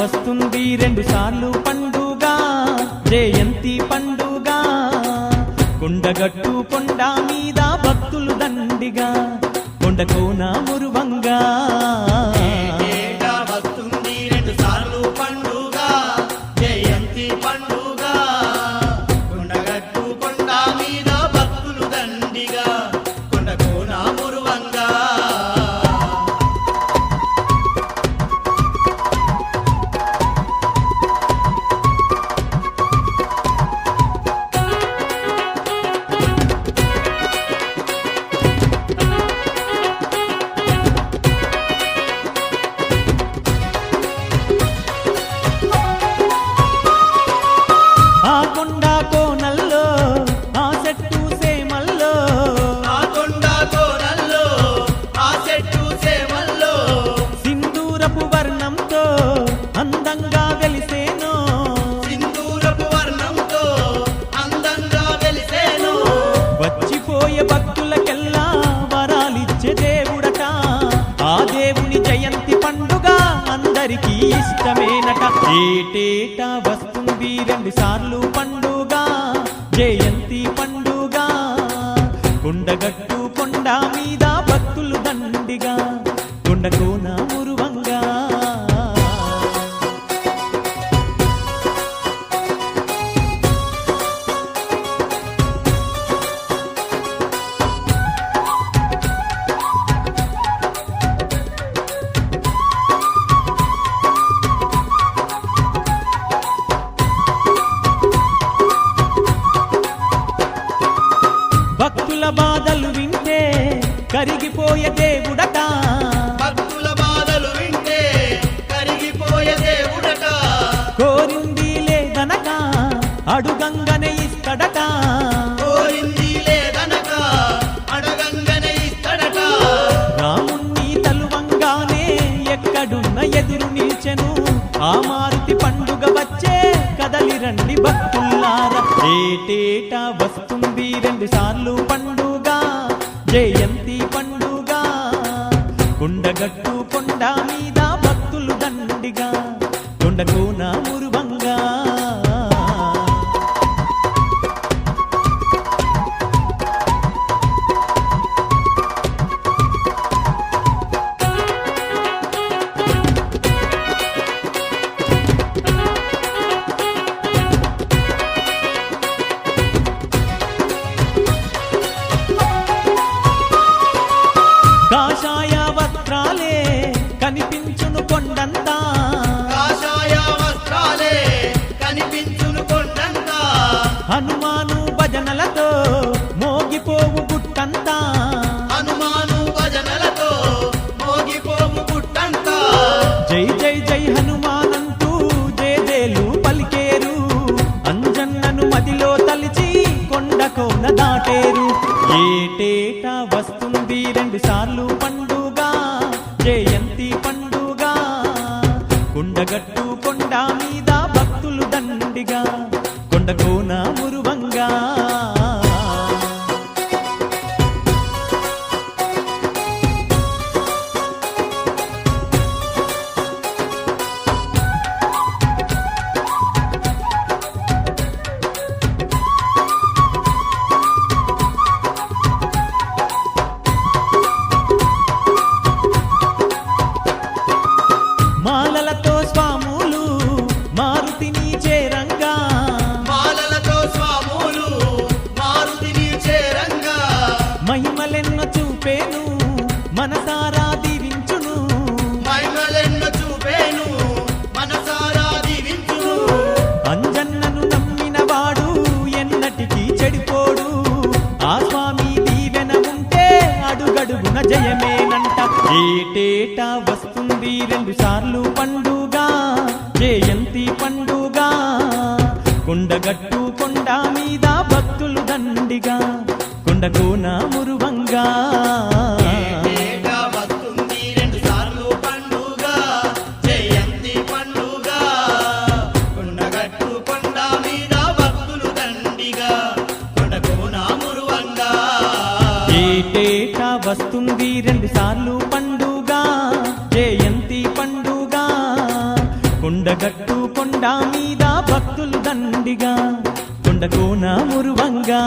వస్తుంది రెండు సార్లు పండుగ జయంతి పండుగ. కొండగట్టు కొండ మీద భక్తులు దండిగా కొండ కోన మురువంగా ఏటేటా వస్తుంది రెండు సార్లు పండుగ జయంతి పండుగ. కొండగట్టు కొండ మీద భక్తులు దండిగా కొండకోన మురువంగా దేవుడట. భక్తుల బాధలు వింటే కరిగిపోయే దేవుడట. కోరింది లేదనక అడుగంగనే ఇస్తడట. కోరింది లేదనక అడగంగనే ఇస్తడట. రాముణ్ణి తలువంగానే ఎక్కడున్న ఎదురు నిల్చెను. ఆ మారుతి పండుగ వచ్చే కదలి రండి భక్తుల్లారా. ఏటేటా వస్తుంది రెండు సార్లు పండుగ? జయంతి కొండగట్టు కొండ మీద భక్తులు దండిగా కొండకోన మురువంగా కనిపించును కొండంతా. కాషాయ వస్త్రాలే కనిపించును కొండంతా. హనుమాను భజనలతో మోగిపోవు గుట్టంతా. హనుమాను భజనలతో మోగిపోము పుట్టంతా జై జై జై హనుమానంటూ జేజేలు పలికేరు. అంజన్నను మదిలో తలిచి కొండ కోన దాటేరు. ఏటేటా వస్తుంది రెండు సార్లు పండుగ మహిమలెన్నో చూపేను మనసారా దీవించును. మహిమలెన్నో చూపేను మనసారా దీవించును. అంజన్నను నమ్మిన వాడు ఎన్నటికీ చెడిపోడు. ఆ స్వామి దీవెన ఉంటే అడుగడుగున జయమేనంట. ఏటేటా వస్తుంది రెండు సార్లు పండుగ జయంతి పండుగ. కొండగట్టు కొండ మీద భక్తులు దండిగా. కొండకోన నా రెండు సార్లు మురువంగా. ఏటేటా వస్తుంది రెండు సార్లు పండుగ. జయంతి పండుగ. కొండగట్టు కొండ మీద భక్తులు దండిగా. கொண்ட கோணா முருவங்கா